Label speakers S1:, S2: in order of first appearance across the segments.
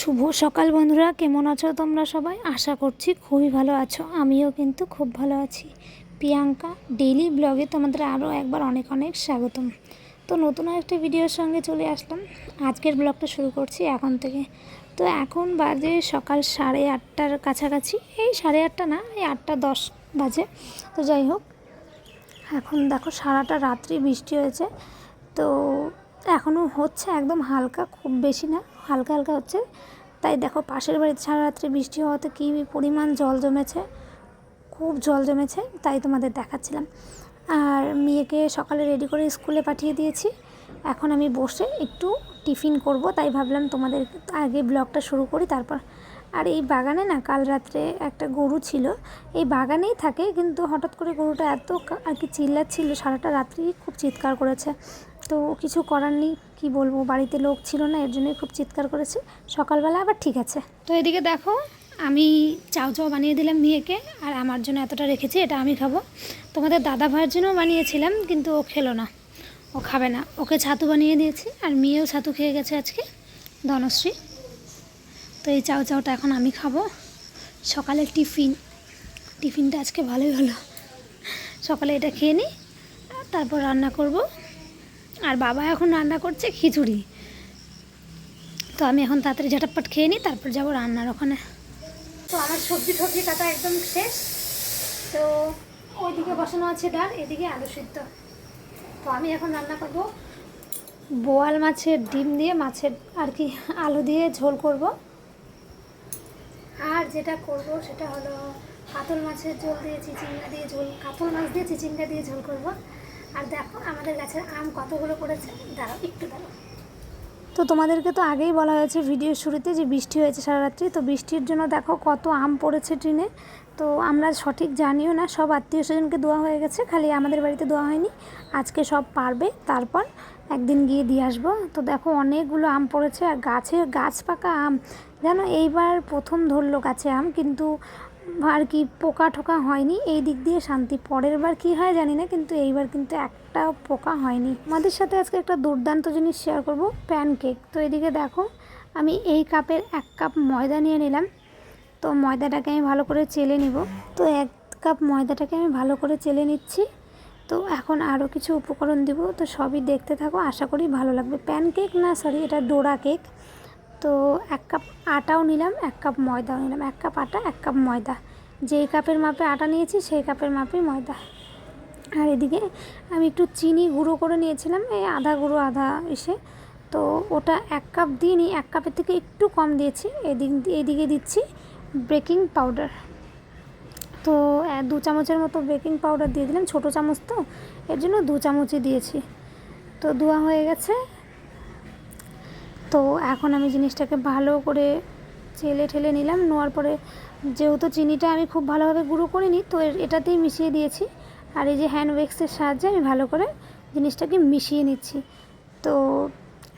S1: শুভ সকাল বন্ধুরা, কেমন আছো তোমরা সবাই? আশা করছি খুবই ভালো আছো। আমিও কিন্তু খুব ভালো আছি। প্রিয়াঙ্কা, ডেইলি ব্লগে তোমাদের আরও একবার অনেক অনেক স্বাগতম। তো নতুন একটা ভিডিওর সঙ্গে চলে আসলাম। আজকের ব্লগটা শুরু করছি এখন থেকে। তো এখন বাজে সকাল সাড়ে আটটার কাছাকাছি। এই সাড়ে আটটা না, এই আটটা দশ বাজে। তো যাই হোক, এখন দেখো সারাটা রাত্রি বৃষ্টি হয়েছে। তো এখনও হচ্ছে একদম হালকা, খুব বেশি না হালকা হালকা হচ্ছে। তাই দেখো পাশের বাড়িতে সারা রাত্রে বৃষ্টি হওয়াতে কী পরিমাণ জল জমেছে, খুব জল জমেছে, তাই তোমাদের দেখাচ্ছিলাম। আর মেয়েকে সকালে রেডি করে স্কুলে পাঠিয়ে দিয়েছি। এখন আমি বসে একটু টিফিন করব, তাই ভাবলাম তোমাদের আগে ব্লগটা শুরু করি, তারপর। আর এই বাগানে না কাল রাত্রে একটা গরু ছিল, এই বাগানেই থাকে, কিন্তু হঠাৎ করে গরুটা এত আর কি চিল্লাচ্ছিল, সারাটা রাত্রি খুব চিৎকার করেছে। তো কিছু করার নেই। কী বলব, বাড়িতে লোক ছিল না, এর জন্যই খুব চিৎকার করেছে। সকালবেলা আবার ঠিক আছে। তো এদিকে দেখো, আমি চাউ চাও বানিয়ে দিলাম মেয়েকে, আর আমার জন্য এতটা রেখেছি, এটা আমি খাব। তোমাদের দাদা ভাইয়ের জন্যও বানিয়েছিলাম, কিন্তু ও খেলো না। ও খাবে না। ওকে ছাতু বানিয়ে দিয়েছি, আর মেয়েও ছাতু খেয়ে গেছে আজকে, ধনশ্রী। তো এই চাউ চাউটা এখন আমি খাব। সকালের টিফিন। টিফিনটা আজকে ভালোই হলো। সকালে এটা খেয়ে নিই, তারপর রান্না করব। আর বাবা এখন রান্না করছে খিচুড়ি। তো আমি এখন তাড়াতাড়ি ঝটাপট খেয়ে নিই, তারপর যাব রান্নার ওখানে। তো আমার সবজি টবজি কাটা একদম শেষ। তো ওইদিকে বসানো আছে ডাল, এদিকে আলু সিদ্ধ। তো আমি এখন রান্না করব বোয়াল মাছের ডিম দিয়ে, মাছের আর কি আলু দিয়ে ঝোল করব। আর যেটা করব সেটা হলো কাতল মাছের ঝোল দিয়ে, চিচিঙ্গা দিয়ে ঝোল, কাতল মাছ দিয়ে, চিচিঙ্গা দিয়ে ঝোল করব। আমাদের আম কতগুলো পড়েছে? দাঁড়াও, একটু দাঁড়াও। তো তোমাদেরকে তো আগেই বলা হয়েছে ভিডিওর শুরুতে যে বৃষ্টি হয়েছে সারা রাত্রি, তো বৃষ্টির জন্য দেখো কত আম পড়েছে ট্রেনে তো আমরা সঠিক জানিও না, সব আত্মীয় স্বজনকে দেওয়া হয়ে গেছে, খালি আমাদের বাড়িতে দেওয়া হয়নি। আজকে সব পারবে, তারপর একদিন গিয়ে দিয়ে আসব। তো দেখো অনেকগুলো আম পড়েছে, আর গাছে গাছ পাকা আম। জানো, এইবার প্রথম ধরলো গাছে আম, কিন্তু আর কি পোকা ঠোকা হয়নি। এই দিক দিয়ে শান্তি। পরের বার কী হয় জানি না, কিন্তু এইবার কিন্তু একটা পোকা হয়নি। আমাদের সাথে আজকে একটা দুর্দান্ত জিনিস শেয়ার করব প্যানকেক তো এদিকে দেখো, আমি এই কাপের এক কাপ ময়দা নিয়ে নিলাম। তো ময়দাটাকে আমি ভালো করে চেলে নিব। তো এক কাপ ময়দাটাকে আমি ভালো করে চেলে নিচ্ছি। তো এখন আরও কিছু উপকরণ দিব। তো সবই দেখতে থাকো, আশা করি ভালো লাগবে। প্যানকেক না সরি এটা ডোরা কেক তো এক কাপ আটাও নিলাম, এক কাপ ময়দাও নিলাম, এক কাপ আটা, এক কাপ ময়দা। যেই কাপের মাপে আটা নিয়েছি, সেই কাপের মাপে ময়দা। আর এদিকে আমি একটু চিনি গুঁড়ো করে নিয়েছিলাম, এই আধা গুঁড়ো আধা এসে। তো ওটা এক কাপ দিইনি, এক কাপের থেকে একটু কম দিয়েছি। এদিক এদিকে দিচ্ছি বেকিং পাউডার। তো দু চামচের মতো বেকিং পাউডার দিয়ে দিলাম, ছোটো চামচ তো, এর জন্য দু চামচই দিয়েছি। তো ধোয়া হয়ে গেছে। তো এখন আমি জিনিসটাকে ভালো করে চেলে ঠেলে নিলাম, নেওয়ার পরে যেহেতু চিনিটা আমি খুব ভালোভাবে গুঁড়ো করিনি, তো এটাতেই মিশিয়ে দিয়েছি। আর এই যে হ্যান্ড ওয়েক্সের সাহায্যে আমি ভালো করে জিনিসটাকে মিশিয়ে নিচ্ছি। তো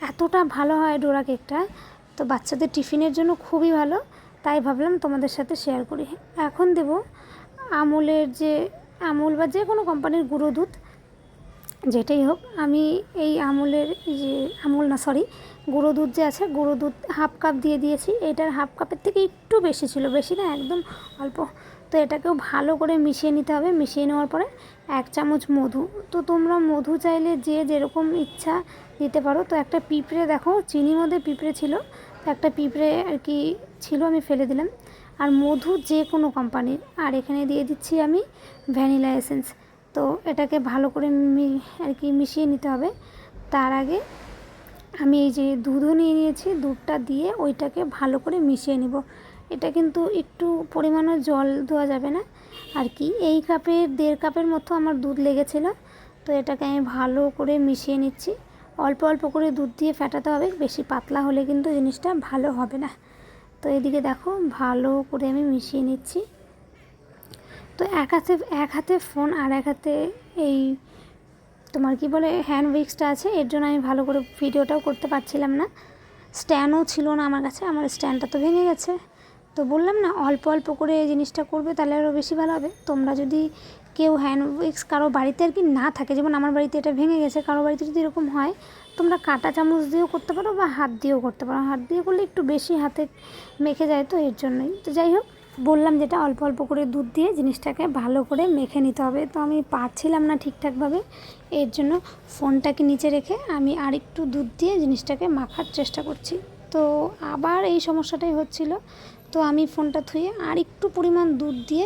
S1: এতটা ভালো হয় ডোরা কেকটা, তো বাচ্চাদের টিফিনের জন্য খুবই ভালো, তাই ভাবলাম তোমাদের সাথে শেয়ার করি। এখন দেব আমুলের যে, আমুল বা যে কোনো কোম্পানির গুঁড়ো দুধ, যেটাই হোক, আমি এই আমুলের যে, আমুল না সরি গুঁড়ো দুধ যে আছে, গুঁড়ো দুধ হাফ কাপ দিয়ে দিয়েছি। এটার হাফ কাপের থেকে একটু বেশি ছিল, বেশি না, একদম অল্প। তো এটাকেও ভালো করে মিশিয়ে নিতে হবে। মিশিয়ে নেওয়ার পরে এক চামচ মধু। তো তোমরা মধু চাইলে যে যেরকম ইচ্ছা দিতে পারো। তো একটা পিঁপড়ে দেখো, চিনির মধ্যে পিঁপড়ে ছিল। তো একটা পিঁপড়ে আর কি ছিল, আমি ফেলে দিলাম। আর মধু যে কোনো কোম্পানির আর এখানে দিয়ে দিচ্ছি আমি ভ্যানিলা এসেন্স। তো এটাকে ভালো করে আর কি মিশিয়ে নিতে হবে। তার আগে আমি এই যে দুধও নিয়ে নিয়েছি, দুধটা দিয়ে ওইটাকে ভালো করে মিশিয়ে নিব। এটা কিন্তু একটু পরিমাণে জল দেওয়া যাবে না। আর কি, এই কাপের দেড় কাপের মতো আমার দুধ লেগেছিলো। তো এটাকে আমি ভালো করে মিশিয়ে নিচ্ছি। অল্প অল্প করে দুধ দিয়ে ফেটাতে হবে, বেশি পাতলা হলে কিন্তু জিনিসটা ভালো হবে না। তো এদিকে দেখো, ভালো করে আমি মিশিয়ে নিচ্ছি। তো এক হাতে এক হাতে ফোন আর এক হাতে এই তোমার কি বলে হ্যান্ড উইক্সটা আছে, এর জন্য আমি ভালো করে ভিডিওটাও করতে পারছিলাম না। স্ট্যান্ডও ছিল না আমার কাছে, আমার স্ট্যান্ডটা তো ভেঙে গেছে। তো বললাম না, অল্প অল্প করে এই জিনিসটা করবে, তাহলে আরও বেশি ভালো হবে। তোমরা যদি কেউ হ্যান্ড উইক্স কারও বাড়িতে আর কি না থাকে, যেমন আমার বাড়িতে এটা ভেঙে গেছে, কারও বাড়িতে যদি এরকম হয়, তোমরা কাঁটা চামচ দিয়েও করতে পারো বা হাত দিয়েও করতে পারো। হাত দিয়ে করলে একটু বেশি হাতে মেখে যায় তো, এর জন্যই। তো যাই হোক বললাম যেটা অল্প অল্প করে দুধ দিয়ে জিনিসটাকে ভালো করে মেখে নিতে হবে। তো আমি পারছিলাম না ঠিকঠাকভাবে। এর জন্য ফোনটাকে নিচে রেখে আমি আরেকটু দুধ দিয়ে জিনিসটাকে মাখার চেষ্টা করছি। তো আবার এই সমস্যাটাই হচ্ছিল। তো আমি ফোনটা ধুয়ে আর একটু পরিমাণ দুধ দিয়ে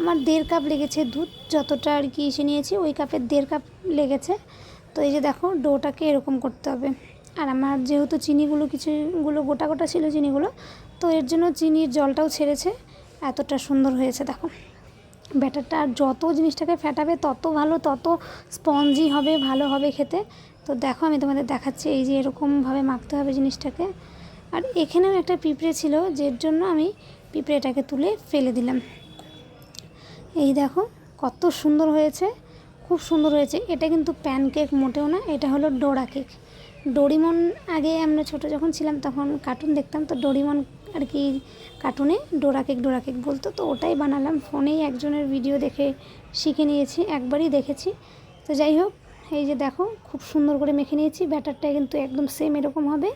S1: আমার দেড় কাপ লেগেছে দুধ, যতটা আর কি এসে নিয়েছি ওই কাপের দেড় কাপ লেগেছে। তো এই যে দেখো, ডোটাকে এরকম করতে হবে। আর আমার যেহেতু চিনিগুলো কিছুগুলো গোটা গোটা ছিল চিনিগুলো, তো এর জন্য চিনির জলটাও ছেড়েছে। এতটা সুন্দর হয়েছে, দেখো। ব্যাটারটা আর যত জিনিসটাকে ফেটাবে, তত ভালো, তত স্পঞ্জি হবে, ভালো হবে খেতে। তো দেখো, আমি তোমাদের দেখাচ্ছি এই যে এরকমভাবে মাখতে হবে জিনিসটাকে। আর এখানেও একটা পিঁপড়ে ছিল, যের জন্য আমি পিঁপড়েটাকে তুলে ফেলে দিলাম। এই দেখো, কত সুন্দর হয়েছে, খুব সুন্দর হয়েছে। এটা কিন্তু প্যানকেক মোটেও না, এটা হলো ডোরা কেক। ডোরিমন, আগে আমরা ছোটো যখন ছিলাম, তখন কার্টুন দেখতাম, তো ডোরিমন আর কি কার্টুনে ডোরা কেক ডোরা কেক বলতো। তো ওটাই বানালাম। ফোনেই একজনের ভিডিও দেখে শিখে নিয়েছি, একবারই দেখেছি। তো যাই হোক, এই যে দেখো, খুব সুন্দর করে মেখে নিয়েছি। ব্যাটারটা কিন্তু একদম সেম এরকম হবে।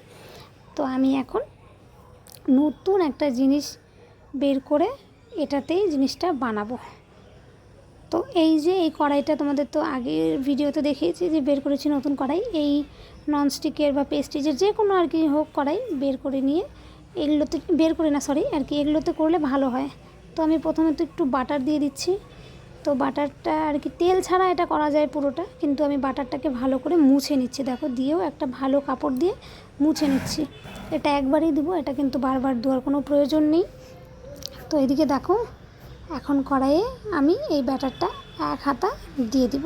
S1: তো আমি এখন নতুন একটা জিনিস বের করে এটাতেই জিনিসটা বানাবো। তো এই যে এই কড়াইটা তোমাদের তো আগের ভিডিওতে দেখিয়েছি যে বের করেছি নতুন কড়াই। এই ননস্টিকের বা পেস্টিজের যে কোনো আর কি হোক কড়াই বের করে নিয়ে এগুলোতে বের করে না সরি আর কি এগুলোতে করলে ভালো হয়। তো আমি প্রথমে তো একটু বাটার দিয়ে দিচ্ছি। তো বাটারটা আর কি তেল ছাড়া এটা করা যায় পুরোটা, কিন্তু আমি বাটারটাকে ভালো করে মুছে নিচ্ছি। দেখো, দিয়েও একটা ভালো কাপড় দিয়ে মুছে নিচ্ছি। এটা একবারই দিব, এটা কিন্তু বারবার দেওয়ার কোনো প্রয়োজন নেই। তো এদিকে দেখো, এখন কড়াইয়ে আমি এই ব্যাটারটা এক হাতা দিয়ে দিব।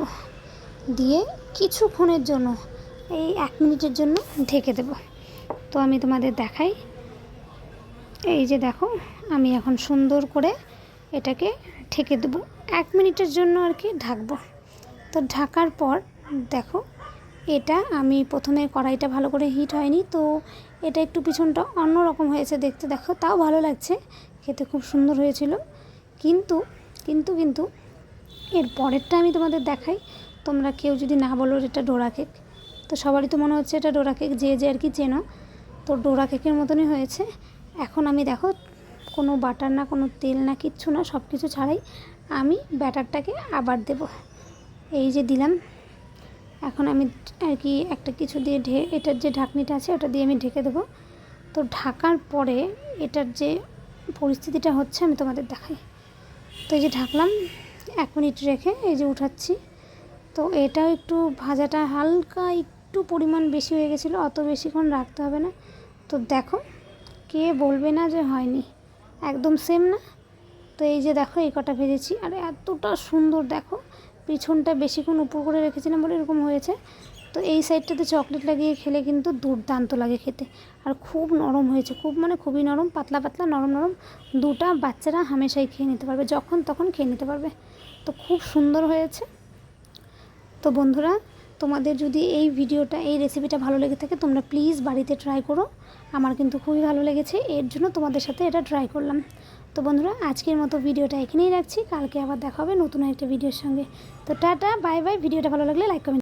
S1: দিয়ে কিছুক্ষণের জন্য, এই এক মিনিটের জন্য ঢেকে দেব। তো আমি তোমাদের দেখাই এই যে দেখো, আমি এখন সুন্দর করে এটাকে ঠেকে দেবো। এক মিনিটের জন্য আর কি ঢাকবো। তো ঢাকার পর দেখো, এটা আমি প্রথমে কড়াইটা ভালো করে হিট হয়নি, তো এটা একটু পিছনটা অন্য রকম হয়েছে দেখতে। দেখো, তাও ভালো লাগছে, খেতে খুব সুন্দর হয়েছিল। কিন্তু কিন্তু কিন্তু এর পরেরটা আমি তোমাদের দেখাই। তোমরা কেউ যদি না বলো এটা ডোরা কেক, তো সবারই তো মনে হচ্ছে এটা ডোরা কেক, যে যে আর কি চেনো। তো ডোরা কেকের মতনই হয়েছে। এখন আমি দেখো, কোনো বাটার না, কোনো তেল না, কিচ্ছু না সব কিছু ছাড়াই আমি ব্যাটারটাকে আবার দেব। এই যে দিলাম, এখন আমি আর কি একটা কিছু দিয়ে ঢে, এটার যে ঢাকনিটা আছে, ওটা দিয়ে আমি ঢেকে দেবো। তো ঢাকার পরে এটার যে পরিস্থিতিটা হচ্ছে, আমি তোমাদের দেখাই। তো এই যে ঢাকলাম, এক মিনিট রেখে এই যে উঠাচ্ছি। তো এটাও একটু ভাজাটা হালকা একটু পরিমাণ বেশি হয়ে গেছিল, অত বেশিক্ষণ রাখতে হবে না। তো দেখো কে বলবে না যে হয়নি? একদম সেম না? তো এই যে দেখো, এই কটা ভেজেছি। আর এতটা সুন্দর, দেখো। পিছনটা বেশিক্ষণ উপর করে রেখেছিলাম বলে এরকম হয়েছে। তো এই সাইডটাতে চকলেট লাগিয়ে খেলে কিন্তু দুর্দান্ত লাগে খেতে। আর খুব নরম হয়েছে। খুব মানে খুবই নরম, পাতলা পাতলা, নরম নরম। দুটা বাচ্চারা হামেশাই খেয়ে নিতে পারবে, যখন তখন খেয়ে নিতে পারবে। তো খুব সুন্দর হয়েছে। তো বন্ধুরা তোমাদের যদি এই ভিডিওটা, এই রেসিপিটা ভালো লেগে থাকে, তোমরা প্লিজ বাড়িতে ট্রাই করো। আমার কিন্তু খুবই ভালো লেগেছে, এর জন্য তোমাদের সাথে এটা ট্রাই করলাম। তো বন্ধুরা, আজকের মতো ভিডিওটা এখানেই রাখছি, কালকে আবার দেখা হবে নতুন একটা ভিডিওর সঙ্গে। তো টাটা বাই বাই ভিডিওটা ভালো লাগলে লাইক কমেন্ট